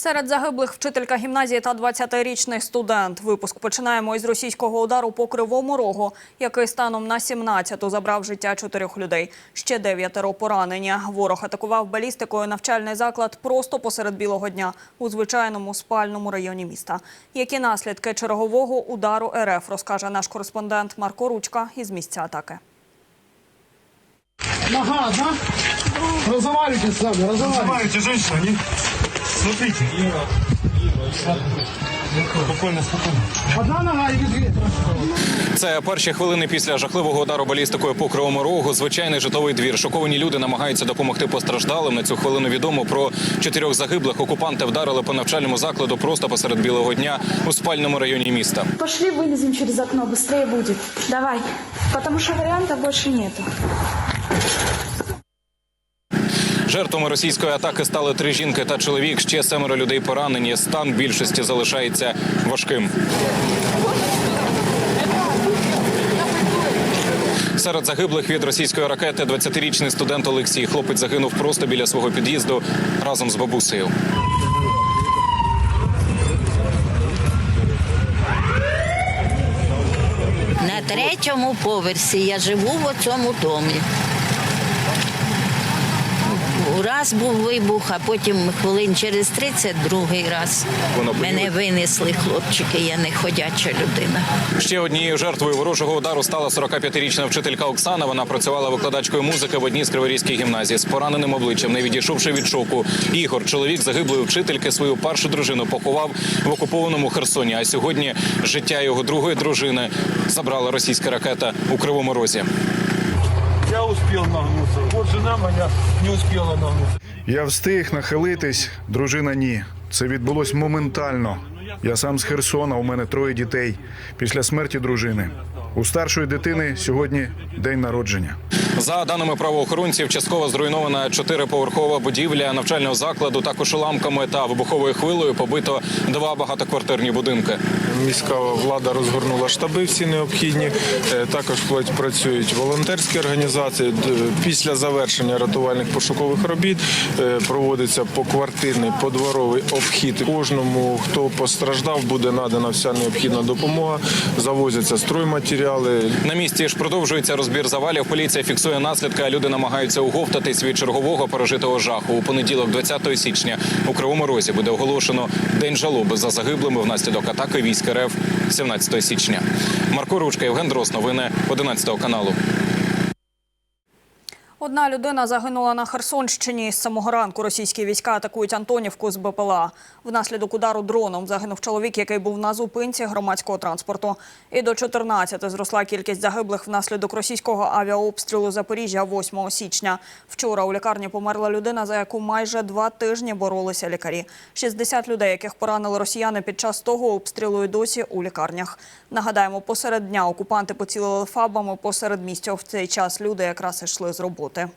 Серед загиблих вчителька гімназії та 20-річний студент. Випуск починаємо із російського удару по Кривому Рогу, який станом на 17-ту забрав життя чотирьох людей. Ще дев'ятеро поранені. Ворог атакував балістикою навчальний заклад просто посеред білого дня у звичайному спальному районі міста. Які наслідки чергового удару РФ, розкаже наш кореспондент Марко Ручка із місця атаки. Нога, да? Разговаривайте с нами, разговаривайте. Разговаривайте, женщина, не... Смотрите. Спокойно, спокойно. Одна нога или две? Це перші хвилини після жахливого удару балістикою по кривому рогу. Звичайний житловий двір. Шоковані люди намагаються допомогти постраждалим. На цю хвилину відомо про чотирьох загиблих. Окупанти вдарили по навчальному закладу просто посеред білого дня у спальному районі міста. Пошли вылезем через окно, быстрее будет. Давай, потому что варианта больше нету. Жертвами російської атаки стали три жінки та чоловік. Ще семеро людей поранені. Стан більшості залишається важким. Серед загиблих від російської ракети 20-річний студент Олексій. Хлопець загинув просто біля свого під'їзду разом з бабусею. На третьому поверсі я живу в цьому домі. Раз був вибух, а потім хвилин через 30 другий раз. Воно Мене винесли хлопчики, я не ходяча людина. Ще однією жертвою ворожого удару стала 45-річна вчителька Оксана. Вона працювала викладачкою музики в одній з криворізьких гімназій з пораненим обличчям, не відійшовши від шоку. Ігор, чоловік загиблої вчительки, свою першу дружину поховав в окупованому Херсоні. А сьогодні життя його другої дружини забрала російська ракета у Кривому Розі. Я успів нагнутися. От жена моя не успіла нагнутися. Я встиг нахилитись, дружина ні. Це відбулось моментально. Я сам з Херсона, у мене троє дітей. Після смерті дружини. У старшої дитини сьогодні день народження. За даними правоохоронців, частково зруйнована чотириповерхова будівля навчального закладу. Також уламками та вибуховою хвилею побито два багатоквартирні будинки. Міська влада розгорнула штаби всі необхідні. Е, Також працюють волонтерські організації. Після завершення рятувальних пошукових робіт е, проводиться поквартирний подворовий обхід. Кожному, хто постраждав, буде надана вся необхідна допомога. Завозяться стройматеріали, На місці ж продовжується розбір завалів. Поліція фіксує наслідки, а люди намагаються уговтатись від чергового пережитого жаху. У понеділок, 20 січня, у Кривому Розі буде оголошено день жалоби за загиблими внаслідок атаки військ РФ 17 січня. Марко Ручка, Євген Дрос. Новини 11 каналу. Одна людина загинула на Херсонщині. З самого ранку російські війська атакують Антонівку з БПЛА. Внаслідок удару дроном загинув чоловік, який був на зупинці громадського транспорту. І до 14 зросла кількість загиблих внаслідок російського авіаобстрілу Запоріжжя 8 січня. Вчора у лікарні померла людина, за яку майже два тижні боролися лікарі. 60 людей, яких поранили росіяни під час того обстрілу, і досі у лікарнях. Нагадаємо, посеред дня окупанти поцілили фабами посеред місця. В цей час люди якраз йшли з роботи. бути.